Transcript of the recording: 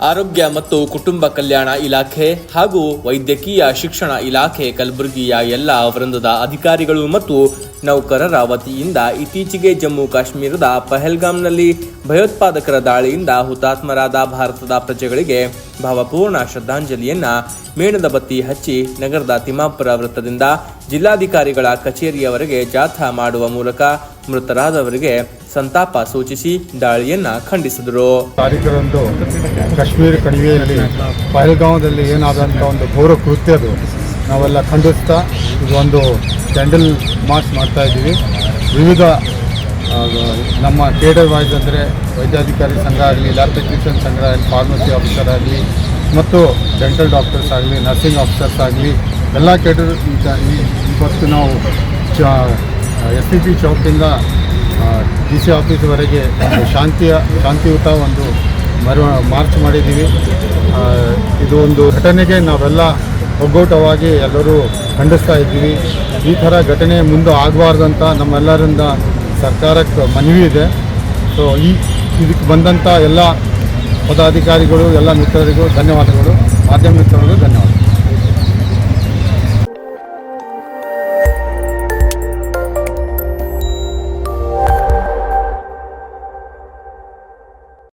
ಆರೋಗ್ಯ ಮತ್ತು ಕುಟುಂಬ ಕಲ್ಯಾಣ ಇಲಾಖೆ ಹಾಗೂ ವೈದ್ಯಕೀಯ ಶಿಕ್ಷಣ ಇಲಾಖೆ ಕಲಬುರಗಿಯ ಎಲ್ಲ ವೃಂದದ ಅಧಿಕಾರಿಗಳು ಮತ್ತು ನೌಕರರ ವತಿಯಿಂದ ಇತ್ತೀಚೆಗೆ ಜಮ್ಮು ಕಾಶ್ಮೀರದ ಪಹಲ್ಗಾಮ್ನಲ್ಲಿ ಭಯೋತ್ಪಾದಕರ ದಾಳಿಯಿಂದ ಹುತಾತ್ಮರಾದ ಭಾರತದ ಪ್ರಜೆಗಳಿಗೆ ಭಾವಪೂರ್ಣ ಶ್ರದ್ಧಾಂಜಲಿಯನ್ನ ಮೇಣದ ಬತ್ತಿ ಹಚ್ಚಿ ನಗರದ ತಿಮ್ಮಾಪುರ ವೃತ್ತದಿಂದ ಜಿಲ್ಲಾಧಿಕಾರಿಗಳ ಕಚೇರಿಯವರೆಗೆ ಜಾಥಾ ಮಾಡುವ ಮೂಲಕ ಮೃತರಾದವರಿಗೆ ಸಂತಾಪ ಸೂಚಿಸಿ ದಾಳಿಯನ್ನ ಖಂಡಿಸಿದರು. ತಾರೀಕರಂದು ಕಾಶ್ಮೀರ ಕಣಿವೆಯಲ್ಲಿ ಪಹಲ್ಗಾಂವದಲ್ಲಿ ಏನಾದಂಥ ಒಂದು ಘೋರ ಕೃತ್ಯ ಅದು. ನಾವೆಲ್ಲ ಖಂಡಿಸ್ತಾ ಇದು ಒಂದು ಕ್ಯಾಂಡಲ್ ಮಾರ್ಚ್ ಮಾಡ್ತಾ ಇದ್ದೀವಿ. ವಿವಿಧ ನಮ್ಮ ಕೇಡರ್ ವಾಯ್ಸ್ ಅಂದರೆ ವೈದ್ಯಾಧಿಕಾರಿ ಸಂಘ ಆಗಲಿ, ಲ್ಯಾಬ್ ಟೆಕ್ನಿಷಿಯನ್ ಸಂಘ ಆಗಲಿ, ಫಾರ್ಮಸಿ ಆಫೀಸರ್ ಆಗಲಿ, ಮತ್ತು ಡೆಂಟಲ್ ಡಾಕ್ಟರ್ಸ್ ಆಗಲಿ, ನರ್ಸಿಂಗ್ ಆಫೀಸರ್ಸ್ ಆಗಲಿ, ಎಲ್ಲ ಕೇಡರ್ ಇವತ್ತು ನಾವು ಎಸ್ ಪಿ ಪಿ ಚೌಕಿಂದ ಡಿ ಸಿ ಆಫೀಸ್ವರೆಗೆ ಶಾಂತಿಯ, ಶಾಂತಿಯುತ ಒಂದು ಮರು, ಮಾರ್ಚ್ ಮಾಡಿದ್ದೀವಿ. ಇದು ಒಂದು ಘಟನೆಗೆ ನಾವೆಲ್ಲ ಒಗ್ಗೂಟವಾಗಿ ಎಲ್ಲರೂ ಖಂಡಿಸ್ತಾ ಇದ್ದೀವಿ. ಈ ಥರ ಘಟನೆ ಮುಂದೆ ಆಗಬಾರ್ದಂತ ನಮ್ಮೆಲ್ಲರಿಂದ ಸರ್ಕಾರಕ್ಕೆ ಮನವಿ ಇದೆ. ಸೊ ಈ, ಇದಕ್ಕೆ ಬಂದಂಥ ಎಲ್ಲ ಪದಾಧಿಕಾರಿಗಳು, ಎಲ್ಲ ಮಿತ್ರರಿಗೂ ಧನ್ಯವಾದಗಳು. ಮಾಧ್ಯಮ ಮಿತ್ರರಿಗೂ ಧನ್ಯವಾದ